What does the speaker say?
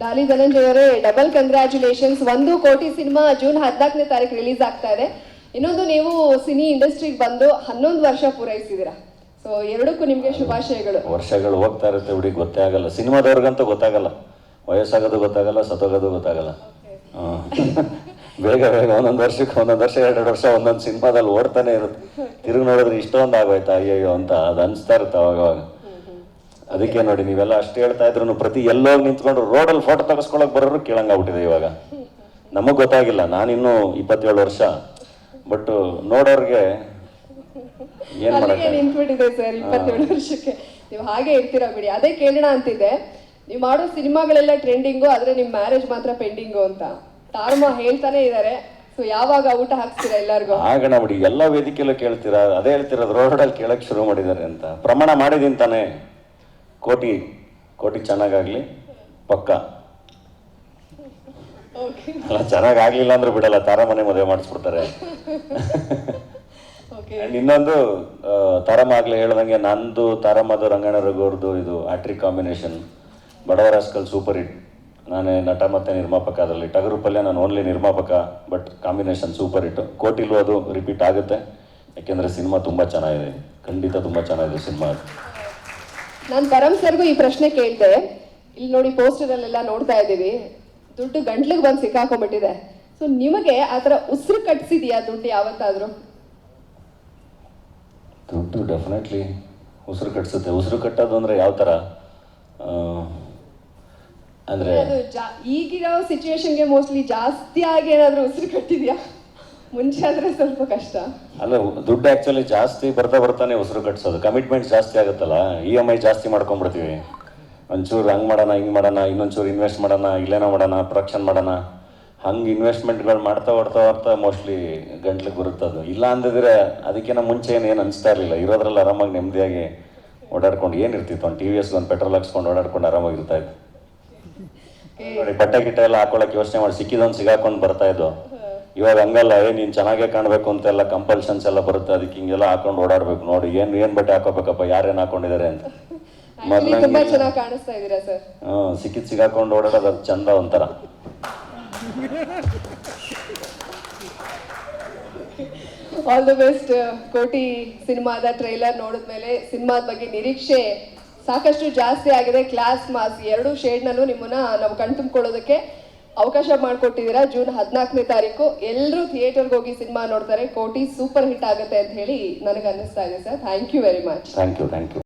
ಡಾಲಿ ಧನಂಜಯ್ ಅವರೇ double congratulations ಒಂದು ಕೋಟಿ ಸಿನಿಮಾ ಜೂನ್ ಹದಿನಾಲ್ಕನೇ ತಾರೀಕು ರಿಲೀಸ್ ಆಗ್ತಾ ಇದೆ. ಇನ್ನೊಂದು ನೀವು ಸಿನಿ ಇಂಡಸ್ಟ್ರಿಗೆ ಬಂದು ಹನ್ನೊಂದು ವರ್ಷ ಪೂರೈಸಿದ್ದೀರಾ ಸೊ ಎರಡಕ್ಕೂ ನಿಮಗೆ ಶುಭಾಶಯಗಳು. ವರ್ಷಗಳು ಹೋಗ್ತಾ ಇರುತ್ತೆ ಹುಡುಗಿ ಗೊತ್ತೇ ಆಗಲ್ಲ. ಸಿನಿಮಾದವ್ರಿಗಂತೂ ಗೊತ್ತಾಗಲ್ಲ. ವಯಸ್ಸಾಗೋದು ಗೊತ್ತಾಗಲ್ಲ, ಸತ್ತೋಗೋದು ಗೊತ್ತಾಗಲ್ಲ. ಬೇಗ ಬೇಗ ಒಂದೊಂದು ವರ್ಷಕ್ಕೆ ಒಂದೊಂದು ವರ್ಷ ಎರಡು ವರ್ಷ ಒಂದೊಂದು ಸಿನಿಮಾದಲ್ಲಿ ಓಡ್ತಾನೆ ಇರುತ್ತೆ. ತಿರುಗಿ ನೋಡಿದ್ರೆ ಇಷ್ಟೊಂದು ಆಗೋಯ್ತಾ? ಅಯ್ಯಯ್ಯೋ ಅಂತ ಅದು ಅನಿಸ್ತಾ ಇರುತ್ತೆ ಅವಾಗವಾಗ. ಅವಾಗ ಅದಕ್ಕೆ ನೋಡಿ ನೀವೆಲ್ಲ ಅಷ್ಟು ಹೇಳ್ತಾ ಇದ್ರು ಪ್ರತಿ ಎಲ್ಲೋಗಿ ನಿಂತ್ಕೊಂಡು ರೋಡಲ್ಲಿ ಫೋಟೋ ತೆಗೆಸ್ಕೊಳಕ್ ಬರೋರು ಕೇಳಂಗಾಗ್ಬಿಟ್ಟಿದೆ ಇವಾಗ. ನಮಗೆ ಗೊತ್ತಾಗಿಲ್ಲ ನಾನಿನ್ನೂ ಇಪ್ಪತ್ತೇಳು ವರ್ಷ. ಬಟ್ ನೋಡೋರ್ಗೆ ಏನು ಮಾಡೋಕ್ಕೆ? ನಿಂತ್ಬಿಟ್ಟಿದೆ ಸರ್ ಇಪ್ಪತ್ತೇಳು ವರ್ಷಕ್ಕೆ. ನೀವು ಹಾಗೆ ಇರ್ತೀರಾ ಬಿಡಿ ಅದೇ ಕೇಳೋಣ ಅಂತಿದೆ ನೀವು ಮಾಡೋ ಸಿನಿಮಾಗಳೆಲ್ಲ ಟ್ರೆಂಡಿಂಗು ಆದ್ರೆ ನಿಮ್ ಮ್ಯಾರೇಜ್ ಮಾತ್ರ ಪೆಂಡಿಂಗು ಅಂತ. ತಾರಮ್ಮ ಹೇಳ್ತಾನೆ ಇದ್ದಾರೆ ಸೊ ಯಾವಾಗ ಊಟ ಹಾಕ್ತೀರಾ ಎಲ್ಲರಿಗೂ? ಆಗಣ ಬಿಡಿ ಎಲ್ಲ ವೇದಿಕೆಯಲ್ಲೂ ಕೇಳ್ತೀರಾ ಅದೇ ಹೇಳ್ತಿರೋದು ರೋಡಲ್ಲಿ ಕೇಳಕ್ ಶುರು ಮಾಡಿದ್ದಾರೆ ಅಂತ. ಪ್ರಮಾಣ ಮಾಡಿದೀನಿ ತಾನೇ. ಕೋಟಿ ಕೋಟಿ ಚೆನ್ನಾಗಾಗಲಿ ಪಕ್ಕ. ಓಕೆ ಅಲ್ಲ ಚೆನ್ನಾಗಾಗ್ಲಿಲ್ಲ ಅಂದ್ರೆ ಬಿಡಲ್ಲ ತಾರಮನೆ ಮದುವೆ ಮಾಡಿಸ್ಬಿಡ್ತಾರೆ. ಇನ್ನೊಂದು ತಾರಮ್ಮ ಆಗ್ಲೇ ಹೇಳ್ದಂಗೆ ನಂದು ತಾರಮ್ಮದು ರಂಗಣ್ಣ ರಘುವರ್ದು ಇದು ಆಟ್ರಿಕ್ ಕಾಂಬಿನೇಷನ್. ಬಡವರ ಹಸ್ಕಲ್ ಸೂಪರ್ ಹಿಟ್. ನಾನೇ ನಟ ಮತ್ತೆ ನಿರ್ಮಾಪಕ ಅದರಲ್ಲಿ. ಟಗರು ಪಲ್ಯ ನಾನು ಓನ್ಲಿ ನಿರ್ಮಾಪಕ ಬಟ್ ಕಾಂಬಿನೇಷನ್ ಸೂಪರ್ ಹಿಟ್ ಕೋಟಿಲು ಅದು ರಿಪೀಟ್ ಆಗುತ್ತೆ. ಯಾಕೆಂದ್ರೆ ಸಿನಿಮಾ ತುಂಬ ಚೆನ್ನಾಗಿದೆ. ಖಂಡಿತ ತುಂಬ ಚೆನ್ನಾಗಿದೆ ಸಿನಿಮಾ ನಾನು ಪರಮ್ ಸರ್ಗೂ ಈ ಪ್ರಶ್ನೆ ಕೇಳ್ದೆ. ಇಲ್ಲಿ ನೋಡಿ ಪೋಸ್ಟರ್ ಅಲ್ಲೆಲ್ಲ ನೋಡ್ತಾ ಇದ್ದೀವಿ. ದುಡ್ಡು ಗಂಟ್ಲಿಗೆ ಬಂದು ಸಿಕ್ಕಾಕೊಂಡ್ಬಿಟ್ಟಿದೆ. ಸೊ ನಿಮಗೆ ಆ ಥರ ಉಸಿರು ಕಟ್ಸಿದ್ಯಾ ದುಡ್ಡು ಯಾವತ್ತಾದ್ರೂ? ದುಡ್ಡು ಡೆಫಿನೆಟ್ಲಿ ಉಸಿರು ಕಟ್ಸುತ್ತೆ. ಉಸಿರು ಕಟ್ಟೋದು ಅಂದರೆ ಯಾವ ಥರ? ಅಂದ್ರೆ ಅದು ಜಾ ಈಗಿರೋ ಸಿಚುವೇಶನ್ಗೆ ಮೋಸ್ಟ್ಲಿ ಜಾಸ್ತಿ ಆಗಿ ಏನಾದರೂ ಉಸಿರು ಕಟ್ಟಿದ್ಯಾ? ಮುಂಚೆ ಆದ್ರೆ ಸ್ವಲ್ಪ ಕಷ್ಟ. ಅಲ್ಲ ದುಡ್ಡು ಆಕ್ಚುಲಿ ಜಾಸ್ತಿ ಬರ್ತಾ ಬರ್ತಾನೆ ಉಸಿರು ಕಟ್ಸೋದು. ಕಮಿಟ್ಮೆಂಟ್ ಜಾಸ್ತಿ ಆಗುತ್ತಲ್ಲ? ಇ ಎಂ ಐ ಜಾಸ್ತಿ ಮಾಡ್ಕೊಂಡ್ಬಿಡ್ತೀವಿ. ಒಂಚೂರು ಹಂಗೆ ಮಾಡೋಣ ಹಿಂಗೆ ಮಾಡೋಣ ಇನ್ನೊಂಚೂರು ಇನ್ವೆಸ್ಟ್ ಮಾಡೋಣ ಇಲ್ಲೇನೋ ಮಾಡೋಣ ಪ್ರೊಡಕ್ಷನ್ ಮಾಡೋಣ. ಹಂಗೆ ಇನ್ವೆಸ್ಟ್ಮೆಂಟ್ಗಳು ಮಾಡ್ತಾ ಹೊಡ್ತಾ ಹೊಡ್ತಾ ಮೋಸ್ಟ್ಲಿ ಗಂಟ್ಲಿಗೆ ಅದು. ಇಲ್ಲ ಅಂದಿದ್ರೆ ಅದಕ್ಕಿಂತ ಮುಂಚೆ ಏನು ಏನು ಅನಿಸ್ತಾ ಇರಲಿಲ್ಲ. ಇರೋದ್ರಲ್ಲಿ ಆರಾಮಾಗಿ ನೆಮ್ಮದಿಯಾಗಿ ಓಡಾಡ್ಕೊಂಡು ಏನಿರ್ತಿತ್ತು ಒಂದು ಟಿ ವಿ ಎಸ್ ಒಂದು ಪೆಟ್ರೋಲ್ ಹಾಕ್ಸ್ಕೊಂಡು ಓಡಾಡ್ಕೊಂಡು ಆರಾಮಾಗಿ ಇರ್ತಾ ಇತ್ತು ನೋಡಿ ಬಟ್ಟೆ ಗಿಟ್ಟೆ ಎಲ್ಲ ಹಾಕೊಳಕ್ಕೆ ಯೋಚನೆ ಮಾಡಿ ಸಿಕ್ಕಿದೊಂದು ಸಿಗಾಕೊಂಡು ಬರ್ತಾ ಇದ್ದು ಇವಾಗ ಹಂಗಲ್ಲ ಏ ನೀನು ಚೆನ್ನಾಗೇ ಕಾಣಬೇಕು ಅಂತೆಲ್ಲ ಕಂಪಲ್ಷನ್ಸ್ ಎಲ್ಲ ಬರುತ್ತೆ ಅದಕ್ಕೆ ಹಿಂಗೆಲ್ಲ ಹಾಕೊಂಡು ಓಡಾಡ್ಬೇಕು ನೋಡಿ. ಏನು ಏನು ಬಟ್ಟೆ ಹಾಕೋಬೇಕಪ್ಪ ಯಾರೇನು ಹಾಕೊಂಡಿದ್ದಾರೆ ಅಂತ. ಆಕ್ಚುಲಿ ತುಂಬಾ ಚೆನ್ನಾಗಿ ಕಾಣಿಸ್ತಾ ಇದ್ದೀರಾ ಸರ್ ಹ್ಞೂ ಸಿಕ್ಕಿದ್ ಸಿಗಾಕೊಂಡು ಓಡಾಡೋದು ಅದು ಚಂದ ಒಂಥರ. ಆಲ್ ದ ಬೆಸ್ಟ್ ಕೋಟಿ ಸಿನಿಮಾದ ಟ್ರೈಲರ್ ನೋಡಿದ್ಮೇಲೆ ಸಿನಿಮಾದ ಬಗ್ಗೆ ನಿರೀಕ್ಷೆ ಸಾಕಷ್ಟು ಜಾಸ್ತಿ ಆಗಿದೆ. ಕ್ಲಾಸ್ ಮಾಸ್ ಎರಡು ಶೇಡ್ನಲ್ಲೂ ನಿಮ್ಮನ್ನ ನಾವು ಕಣ್ತುಂಬ್ಕೊಳ್ಳೋದಕ್ಕೆ ಅವಕಾಶ ಮಾಡಿಕೊಟ್ಟಿದ್ದೀರಾ ಜೂನ್ ಹದಿನಾಲ್ಕನೇ ತಾರೀಕು. ಎಲ್ಲರೂ ಥಿಯೇಟರ್ಗೆ ಹೋಗಿ ಸಿನಿಮಾ ನೋಡ್ತಾರೆ. ಕೋಟಿ ಸೂಪರ್ ಹಿಟ್ ಆಗುತ್ತೆ ಅಂತ ಹೇಳಿ ನನಗೆ ಅನ್ನಿಸ್ತಾ ಇದೆ sir. Thank you very much thank you thank you